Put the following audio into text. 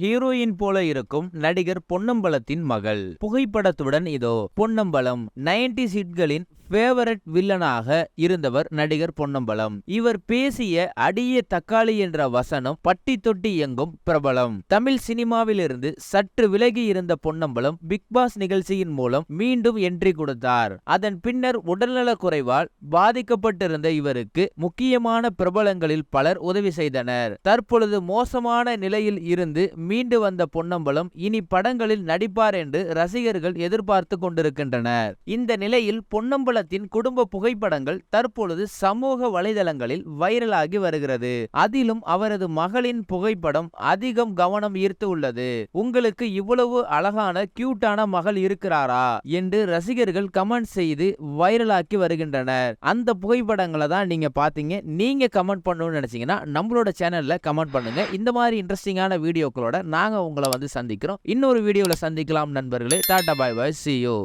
Heroine போல இருக்கும் நடிகர் பொன்னம்பலத்தின் மகள். புகைப்படத்துடன் இதோ பொன்னம்பலம் நைன்டி ஹிட்களின் ஃபேவரட் வில்லனாக இருந்தவர் நடிகர் பொன்னம்பலம். இவர் பேசிய அடிய தக்காளி என்ற வசனம் பட்டி தொட்டி எங்கும் பிரபலம். தமிழ் சினிமாவிலிருந்து சற்று விலகி இருந்த பொன்னம்பலம் பிக் பாஸ் நிகழ்ச்சியின் மூலம் மீண்டும் என்ட்ரி கொடுத்தார். அதன் பின்னர் உடல்நலக் குறைவால் பாதிக்கப்பட்டிருந்த இவருக்கு முக்கியமான பிரபலங்களில் பலர் உதவி செய்தனர். தற்பொழுது மோசமான நிலையில் இருந்து மீண்டு வந்த பொன்னம்பலம் இனி படங்களில் நடிப்பார் என்று ரசிகர்கள் எதிர்பார்த்து கொண்டிருக்கின்றனர். இந்த நிலையில் பொன்னம்பலத்தின் குடும்ப புகைப்படங்கள் தற்பொழுது சமூக வலைதளங்களில் வைரலாகி வருகிறது. அதிலும் அவரது மகளின் புகைப்படம் அதிகம் கவனம் ஈர்த்து உள்ளது. உங்களுக்கு இவ்வளவு அழகான கியூட்டான மகள் இருக்கிறாரா? என்று ரசிகர்கள் கமெண்ட் செய்து வைரலாக்கி வருகின்றனர். அந்த புகைப்படங்களை தான் நீங்க பாத்தீங்க நீங்க கமெண்ட் பண்ணணும்னு நினைச்சீங்கன்னா நம்மளோட சேனல்ல கமெண்ட் பண்ணுங்க. இந்த மாதிரி இன்ட்ரெஸ்டிங்கான வீடியோக்களோட நாங்க உங்களை வந்து சந்திக்கிறோம். இன்னொரு வீடியோல சந்திக்கலாம் நண்பர்களே. Tata bye bye. See you